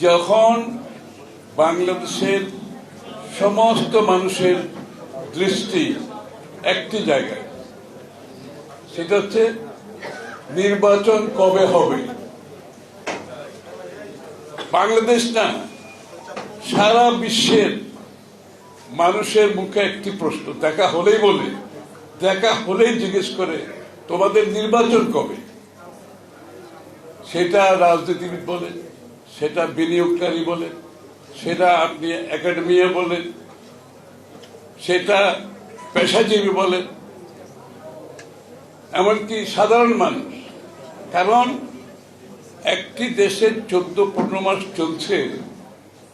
যখন বাংলাদেশের সমস্ত মানুষের দৃষ্টি একটি জায়গায়, সেটা হচ্ছে নির্বাচন কবে হবে? বাংলাদেশ না, সারা বিশ্বের মানুষের মুখে একটি প্রশ্ন, দেখা হলেই বলে, দেখা হলেই জিজ্ঞেস করে, তোমাদের নির্বাচন কবে? সেটা রাজনীতিবিদ বলেন সেটা বিনিয়োগকারী বলেন সেটা আপনি একাডেমিয়া বলেন সেটা পেশাজীবী বলেন এমনকি সাধারণ মানুষ কারণ একটি দেশের চোদ্দ পনেরো মাস চলছে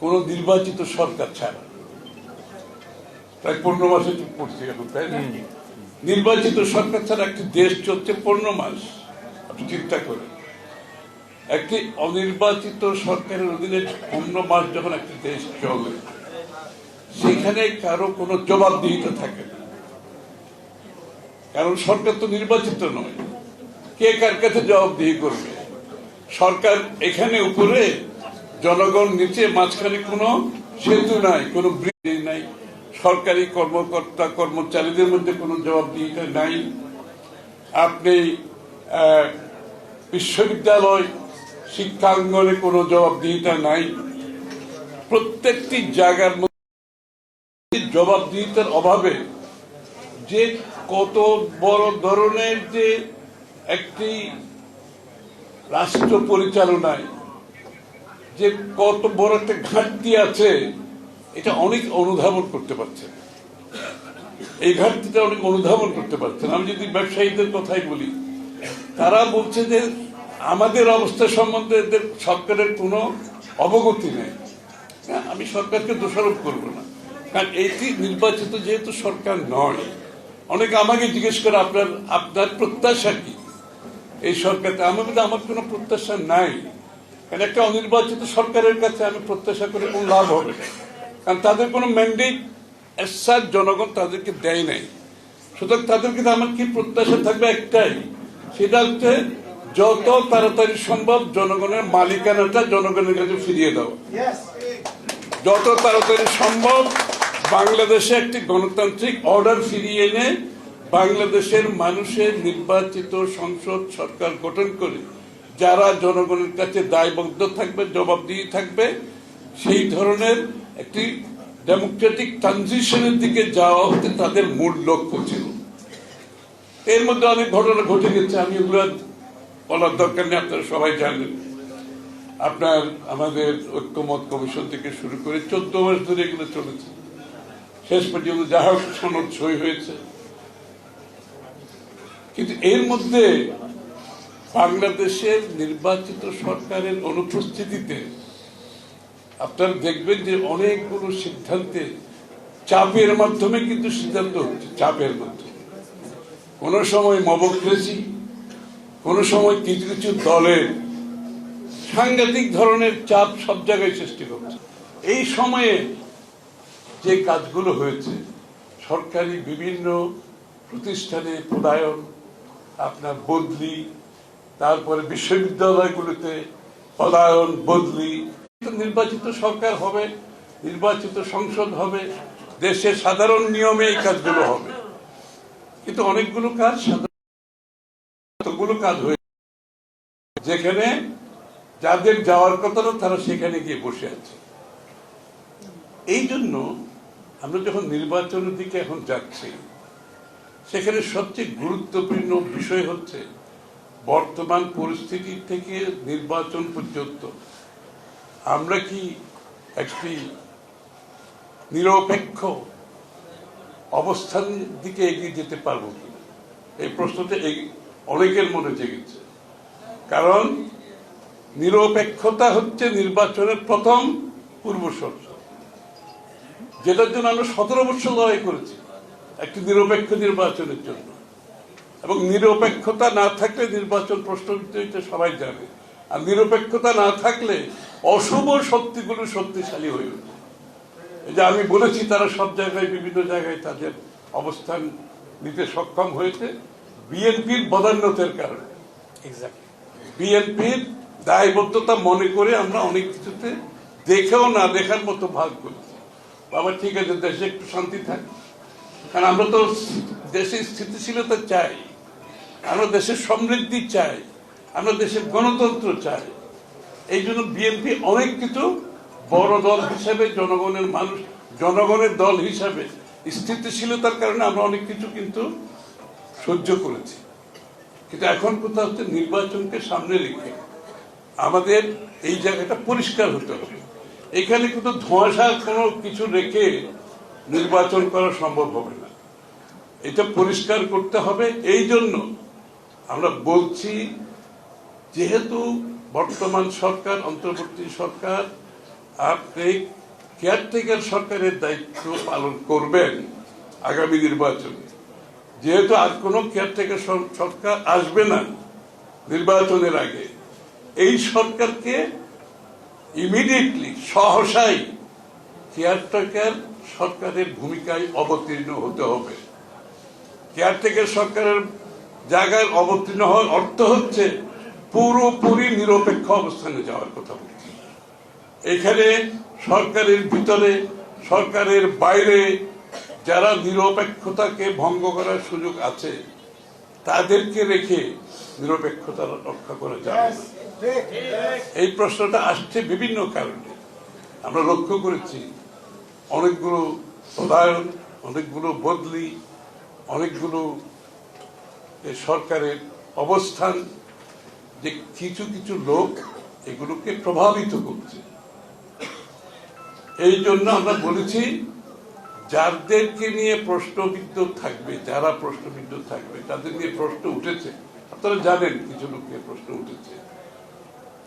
কোন নির্বাচিত সরকার ছাড়া। প্রায় পনেরো মাসে চুপ করছে এখন তাই না? নির্বাচিত সরকার ছাড়া একটি দেশ চলছে পনেরো মাস আপনি চিন্তা করেন। একটি অনির্বাচিত সরকারের অধীনে পনেরো মাস যখন একটি দেশ চলে, সেখানে কারও কোনো জবাবদিহিতা থাকে না। কারণ সরকার তো নির্বাচিত নয়। কে কার কাছে জবাবদিহি করবে? সরকার এখানে উপরে, জনগণ নিচে, মাঝখানে কোনো সেতু নাই, কোনো ব্রিজ নাই, সরকারি কর্মকর্তা, কর্মচারীদের মধ্যে কোনো জবাবদিহিতা নাই। আপনি বিশ্ববিদ্যালয় শিক্ষাঙ্গনে কোনো জবাবদিহিতা নাই। প্রত্যেকটি জায়গার মধ্যে জবাবদিহিতার অভাবে যে কত বড় ধরনের যে একটি রাষ্ট্র পরিচালনায় যে কত বড় একটা ঘাটতি আছে, এটা অনেক অনুধাবন করতে পারছেন। এই ঘাটতিটা অনেক অনুধাবন করতে পারছেন। আমি যদি ব্যবসায়ীদের কথাই বলি, তারা বলছে যে আমাদের অবস্থা সম্বন্ধে এদের সরকারের কোনো অবগতি নেই। হ্যাঁ, আমি সরকারকে দোষারোপ করব না। কারণ এটি নির্বাচিত যেহেতু সরকার নয় অনেকে আমাকে জিজ্ঞেস করে আপনার আপনার প্রত্যাশা কি? এই সরকারকে আমার মধ্যে আমার কোনো প্রত্যাশা নাই। কারণ একটা অনির্বাচিত সরকারের কাছে আমি প্রত্যাশা করে কোনো লাভ হবে। না কারণ তাদের কোনো ম্যান্ডেট এসার জনগণ তাদেরকে দেয় নাই। সুতরাং তাদের কিন্তু আমার কি প্রত্যাশা থাকবে একটাই সেটা হচ্ছে যত তাড়াতাড়ি সম্ভব জনগণের মালিকানাটা জনগণের কাছে ফিরিয়ে দেওয়া যত তাড়াতাড়ি সম্ভব বাংলাদেশে একটি গণতান্ত্রিক অর্ডার ফিরিয়ে এনে বাংলাদেশের মানুষের নির্বাচিত সংসদ সরকার গঠন করে যারা জনগণের কাছে দায়বদ্ধ থাকবে জবাবদিহি থাকবে সেই ধরনের একটি ডেমোক্রেটিক ট্রানজিশনের দিকে যাওয়া হতে তাদের মূল লক্ষ্য ছিল। এর মধ্যে অনেক ঘটনা ঘটে গেছে আমি ওগুলো বলার দরকার নেই আপনারা সবাই জানেন আপনার আমাদের ঐক্যমত কমিশন থেকে শুরু করে চোদ্দ মাস ধরে এগুলো চলেছে। শেষ পর্যন্ত যা হোক সনদ সই হয়েছে। কিন্তু এর মধ্যে বাংলাদেশের নির্বাচিত সরকারের অনুপস্থিতিতে আপনারা দেখবেন যে অনেকগুলো সিদ্ধান্তে চাপের মাধ্যমে কিন্তু সিদ্ধান্ত হচ্ছে, চাপের মাধ্যমে কোন সময় মবক্রেসি কোন সময় কিছু কিছু দলের সাংঘাতিক ধরনের চাপ সব জায়গায় সৃষ্টি করছে। এই সময়ে যে কাজগুলো হয়েছে, সরকারি বিভিন্ন প্রতিষ্ঠানে প্রদায়ন, আপনার বদলি, তারপরে বিশ্ববিদ্যালয়গুলোতে পদায়ন বদলি, নির্বাচিত সরকার হবে, নির্বাচিত সংসদ হবে, দেশের সাধারণ নিয়মে এই কাজগুলো হবে। কিন্তু অনেকগুলো কাজ সাধারণ কতগুলো কাজ হয়ে যেখানে যাদের যাওয়ার কথা না তারা সেখানে গিয়ে বসে আছে। এই জন্য আমরা যখন নির্বাচনের দিকে এখন যাচ্ছি, সেখানে সবচেয়ে গুরুত্বপূর্ণ বিষয় হচ্ছে বর্তমান পরিস্থিতি থেকে নির্বাচন পর্যন্ত। আমরা কি একটি নিরপেক্ষ অবস্থান দিকে এগিয়ে যেতে পারব কি এই প্রশ্নটা অনেকের মনে জেগেছে। কারণ নিরপেক্ষতা হচ্ছে নির্বাচনের প্রথম পূর্ব শর্ত। যেটার জন্য আমরা সতেরো বছর লড়াই করেছি একটি নিরপেক্ষ নির্বাচনের জন্য। এবং নিরপেক্ষতা না থাকলে নির্বাচন প্রশ্নবিদ্ধ হইতে সবাই জানে। আর নিরপেক্ষতা না থাকলে অশুভ শক্তিগুলো শক্তিশালী হয়ে ওঠে। যে আমি বলেছি, তারা সব জায়গায়, বিভিন্ন জায়গায় তাদের অবস্থান নিতে সক্ষম হয়েছে। বিএনপির বদান্যতের কারণে। বিএনপির দায়বদ্ধতা মনে করে আমরা অনেক কিছুতে দেখেও না দেখার মতো ভাগ করেছি বাবা ঠিক আছে দেশে একটু শান্তি থাক। কারণ আমরা তো দেশে স্থিতিশীলতা চাই। আমরা দেশের সমৃদ্ধি চাই। আমরা দেশের গণতন্ত্র চাই। এই জন্য বিএনপি অনেক কিছু বড় দল হিসাবে জনগণের মানুষ জনগণের দল হিসাবে স্থিতিশীলতার কারণে আমরা অনেক কিছু কিন্তু সহ্য করেছি। কিন্তু এখন কোথাও হচ্ছে নির্বাচনকে সামনে রেখে আমাদের এই জায়গাটা পরিষ্কার হতে হবে। এখানে কিন্তু ধোঁয়াশা কোনো কিছু রেখে নির্বাচন করা সম্ভব হবে না। এটা পরিষ্কার করতে হবে। এই জন্য আমরা বলছি, যেহেতু বর্তমান সরকার, অন্তর্বর্তী সরকার, আপনি কেয়ারটেকার সরকারের দায়িত্ব পালন করবেন আগামী নির্বাচনে। যেহেতু আর কোনো কেয়ারটেকার সর- সরকার আসবে না নির্বাচনের আগে, এই সরকারকে ইমিডিয়েটলি সহসাই কেয়ারটেকার সরকারের ভূমিকায় অবতীর্ণ হতে হবে। কেয়ারটেকার সরকারের জায়গায় অবতীর্ণ হওয়ার অর্থ হচ্ছে পুরোপুরি নিরপেক্ষ অবস্থানে যাওয়ার কথা বলছি। এখানে সরকারের ভিতরে, সরকারের বাইরে যারা নিরপেক্ষতাকে ভঙ্গ করার সুযোগ আছে, তাদেরকে রেখে নিরপেক্ষতা রক্ষা করা যাবে এই প্রশ্নটা আসছে বিভিন্ন কারণে। আমরা লক্ষ্য করেছি, অনেকগুলো পদায়ন অনেকগুলো বদলি, অনেকগুলো সরকারের অবস্থান, যে কিছু কিছু লোক এগুলোকে প্রভাবিত করছে। এই জন্য আমরা বলেছি যাদেরকে নিয়ে প্রশ্নবিদ্ধ থাকবে, যারা প্রশ্নবিদ্ধ থাকবে, তাদের নিয়ে প্রশ্ন উঠেছে। আপনারা জানেন কিছু লোক প্রশ্ন উঠেছে।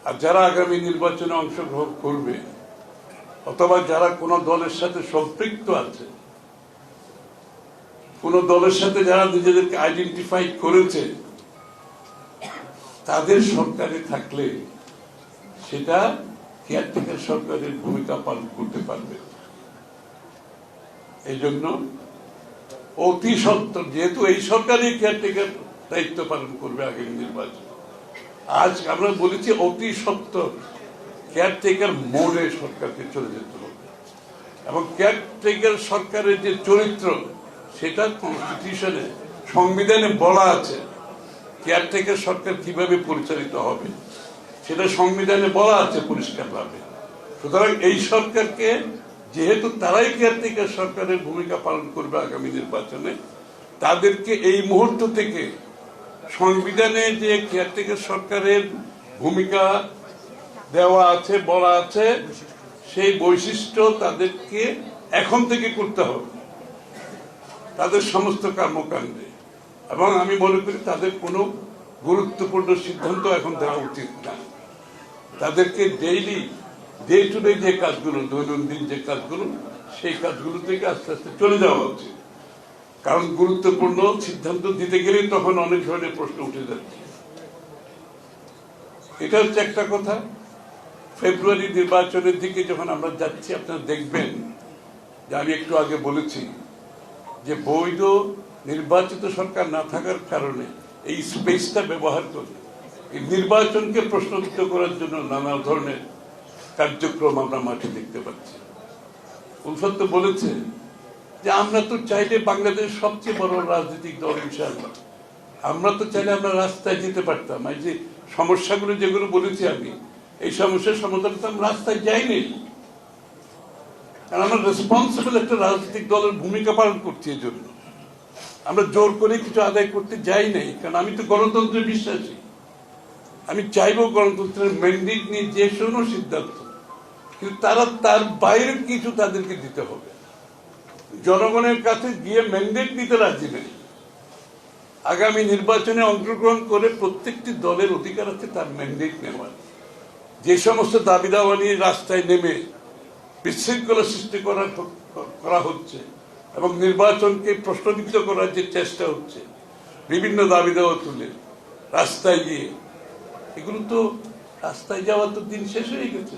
আর যারা আগামী নির্বাচনে অংশগ্রহণ করবে, অথবা যারা কোনো দলের সাথে সম্পৃক্ত আছে, কোন দলের সাথে যারা নিজেদেরকে আইডেন্টিফাই করেছে, তাদের সরকারে থাকলে সেটা কেয়ারটেকার সরকারের ভূমিকা পালন করতে পারবে। এই জন্য অতি সত্তর যেহেতু এই সরকারই কেয়ারটেকার দায়িত্ব পালন করবে আগামী নির্বাচন। আজ আমরা বলেছি অতি সত্তর কেয়ারটেকার মোড়ে সরকারকে চলে যেতে হবে। এবং কেয়ারটেকার সরকারের যে চরিত্র সেটা কনস্টিটিউশনে সংবিধানে বলা আছে কেয়ারটেকার সরকার কীভাবে পরিচালিত হবে, সেটা সংবিধানে বলা আছে পরিষ্কারভাবে। সুতরাং এই সরকারকে যেহেতু তারাই কেয়ারটেকার সরকারের ভূমিকা পালন করবে আগামী নির্বাচনে, তাদেরকে এই মুহূর্ত থেকে সংবিধানে যে কেয়ারটেকার সরকারের ভূমিকা দেওয়া আছে, বলা আছে, সেই বৈশিষ্ট্য তাদেরকে এখন থেকে করতে হবে। তাদের সমস্ত কর্মকাণ্ডে। এবং আমি মনে করি তাদের কোনো গুরুত্বপূর্ণ সিদ্ধান্ত এখন দেওয়া উচিত না। তাদেরকে ডেইলি ডে টু ডে যে কাজগুলো, দৈনন্দিন যে কাজগুলো, সেই কাজগুলো থেকে আস্তে আস্তে চলে যাওয়া উচিত। কারণ গুরুত্বপূর্ণ সিদ্ধান্ত দিতে গেলেই তখন অনেক ধরনের প্রশ্ন উঠে যাচ্ছে। এটা হচ্ছে একটা কথা। ফেব্রুয়ারি নির্বাচনের দিকে যখন আমরা যাচ্ছি, আপনারা দেখবেন যে আমি একটু আগে বলেছি যে বৈধ নির্বাচিত সরকার না থাকার কারণে এই স্পেসটা ব্যবহার করে, এই নির্বাচনকে প্রশ্নবিদ্ধ করার জন্য নানা ধরনের কার্যক্রম আমরা মাঠে দেখতে পাচ্ছি। উলফত তো বলেছে? যে আমরা তো চাইলে বাংলাদেশ সবচেয়ে বড় রাজনৈতিক দল ইনশাআল্লাহ। আমরা তো চাইলে আমরা রাস্তায় যেতে পারতাম। এই যে সমস্যাগুলো যেগুলো বলেছি আমি, এই সমস্যার সমাধান তো আমরা রাস্তায় যাইনি। কারণ আমরা রেসপন্সিবল একটা রাজনৈতিক দলের ভূমিকা পালন করছি এই জন্য। আমরা জোর করে কিছু আদায় করতে যাই নাই, কারণ আমি তো গণতন্ত্রে বিশ্বাসী। আমি চাইব গণতন্ত্রের ম্যান্ডেট নিয়ে যে কোনো সিদ্ধান্ত কিন্তু তারা তার বাইরে কিছু তাদেরকে দিতে হবে। জনগণের কাছে গিয়ে ম্যান্ডেট নিতে রাজি নেই। আগামী নির্বাচনে অংশগ্রহণ করে প্রত্যেকটি দলের অধিকার আছে, তার ম্যান্ডেট নেওয়ার। যে সমস্ত দাবি দাওয়া নিয়ে রাস্তায় নেমে বিশৃঙ্খলা সৃষ্টি করা করা হচ্ছে এবং নির্বাচনকে প্রশ্নবিদ্ধ করার যে চেষ্টা হচ্ছে, বিভিন্ন দাবি দাওয়া তুলে রাস্তায় গিয়ে, এগুলো তো রাস্তায় যাওয়ার তো দিন শেষ হয়ে গেছে।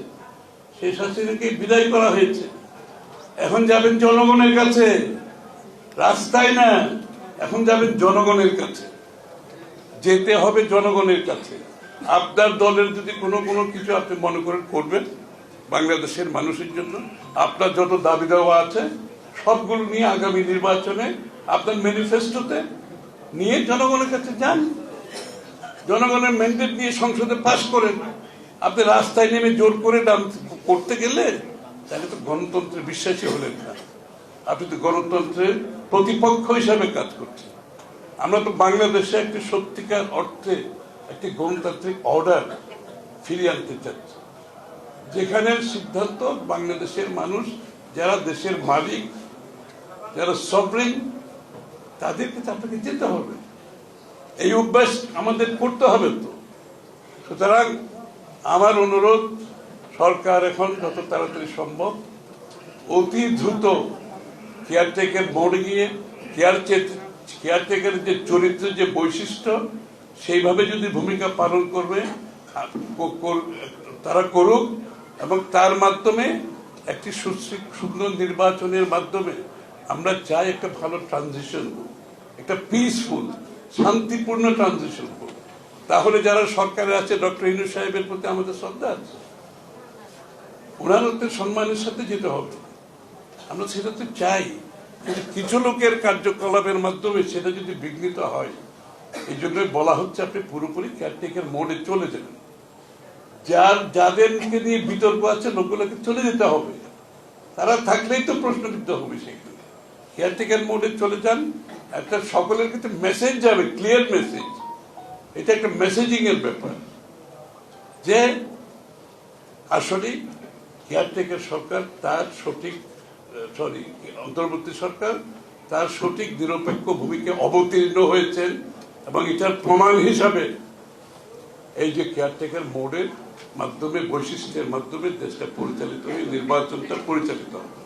শেষ হাসিনাকে বিদায় করা হয়েছে। এখন যাবেন জনগণের কাছে। রাস্তায় না, এখন যাবেন জনগণের কাছে। যেতে হবে জনগণের কাছে। আপনার দলের যদি কোনো কোনো কিছু আপনি মনে করেন করবেন, বাংলাদেশের মানুষের জন্য, আপনার যত দাবি দেওয়া আছে, সবগুলো নিয়ে আগামী নির্বাচনে, আপনার ম্যানিফেস্টোতে নিয়ে জনগণের কাছে যান। জনগণের ম্যান্ডেট নিয়ে সংসদে পাশ করেন। আপনি রাস্তায় নেমে জোর করে নাম করতে গেলে তাহলে তো গণতন্ত্রের বিশ্বাসী হলেন না। আপনি তো গণতন্ত্রের প্রতিপক্ষ হিসাবে কাজ করছেন। আমরা তো বাংলাদেশে একটি সত্যিকার অর্থে একটি গণতান্ত্রিক অর্ডার ফিরিয়ে আনতে চাচ্ছি। যেখানে সিদ্ধান্ত বাংলাদেশের মানুষ, যারা দেশের মালিক, যারা সবরিং তাদেরকে তো আপনাকে যেতে হবে। এই অভ্যাস আমাদের করতে হবে তো। সুতরাং আমার অনুরোধ সরকার এখন যত তাড়াতাড়ি সম্ভব অতি দ্রুত কেয়ারটেকার মোড়ে গিয়ে কেয়ার কেয়ারটেকার যে চরিত্র, যে বৈশিষ্ট্য, সেইভাবে যদি ভূমিকা পালন করবে তারা করুক এবং তার মাধ্যমে একটি সুন্দর নির্বাচনের মাধ্যমে আমরা চাই একটা ভালো ট্রানজিশন একটা পিসফুল শান্তিপূর্ণ ট্রানজিশন তাহলে যারা সরকারে আছে ডক্টর ইনু সাহেবের প্রতি আমাদের শ্রদ্ধা আছে। ওনার সম্মানের সাথে যেতে হবে। আমরা সেটা তো চাই। কিন্তু কিছু লোকের কার্যকলাপের মাধ্যমে সেটা যদি বিঘ্নিত হয়, এই জন্যই বলা হচ্ছে আপনি পুরোপুরি ক্যারটেকের মোড়ে চলে যাবেন যার, যাদেরকে নিয়ে বিতর্ক আছে, লোকগুলোকে চলে যেতে হবে। তারা থাকলেই তো প্রশ্নবিদ্ধ হবে সেখানে। কেয়ারটেকার মোডে চলে যান, একটা সকলের কাছে মেসেজ যাবে ক্লিয়ার মেসেজ এটা একটা মেসেজিং এর ব্যাপার। যে আসলে কেয়ারটেকার সরকার, তার সঠিক সরি অন্তর্বর্তী সরকার, তার সঠিক নিরপেক্ষ ভূমিকা অবতীর্ণ হয়েছেন এবং এটার প্রমাণ হিসাবে এই যে কেয়ারটেকার মোডের মাধ্যমে, বৈশিষ্ট্যের মাধ্যমে দেশটা পরিচালিত হয়ে নির্বাচনটা পরিচালিত হবে।